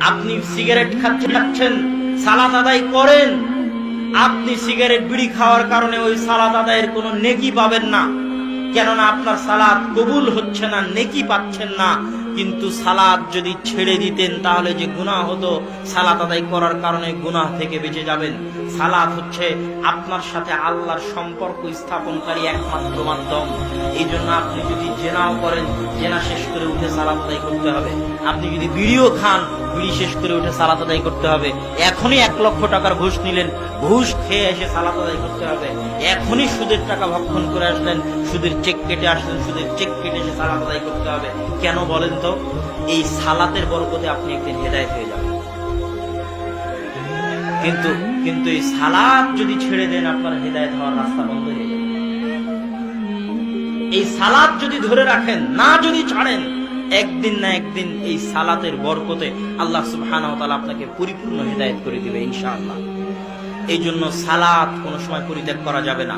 আপনি সিগারেট খাচ্ছেন খাচ্ছেন সালাত আদায় করেন। আপনি সিগারেট বিড়ি খাওয়ার কারণে ওই সালাত আদায়ের কোনো নেকি পাবেন না। কেননা আপনার সালাদ কবুল হচ্ছে না, নেকি পাচ্ছেন না। কিন্তু সালাদ যদি ছেড়ে দিতেন, তাহলে যে গুনাহ হতো, সালাত আদায় করার কারণে গুনাহ থেকে বেঁচে যাবেন। সালাত হচ্ছে আপনার সাথে আল্লাহর সম্পর্ক স্থাপনকারী একমাত্র মাধ্যম। এই জন্য আপনি যদি জেনাও করেন, জেনা শেষ করে উঠে সালাত আদায় করতে হবে। আপনি যদি বিড়িও খান, বিড়ি শেষ করে উঠে সালাত আদায় করতে হবে। এখনই এক লক্ষ টাকার ঘুষ নিলেন, ঘুষ খেয়ে এসে সালাত আদায় করতে হবে। এখনই সুদের টাকা ভক্ষণ করে আসলেন, সুদের চেক কেটে আসলেন, সুদের চেক কেটে এসে সালাত আদায় করতে হবে। কেন বলেন তো? এই সালাতের বরকতে আপনি একদিন হেদায়ত হয়ে যাবেন। কিন্তু কিন্তু এই সালাদ যদি ছেড়ে দেন, আপনার হেদায়ত হওয়ার রাস্তা বন্ধ হয়ে যাবে। এই সালাদ যদি ধরে রাখেন, না যদি ছাড়েন, একদিন না একদিন এই সালাতের বরকতে আল্লাহ সুবহানাহু ওয়া তাআলা আপনাকে পরিপূর্ণ হেদায়েত করে দিবে, ইনশাআল্লাহ। এই জন্য সালাত কোনো সময় পরিত্যাগ করা যাবে না।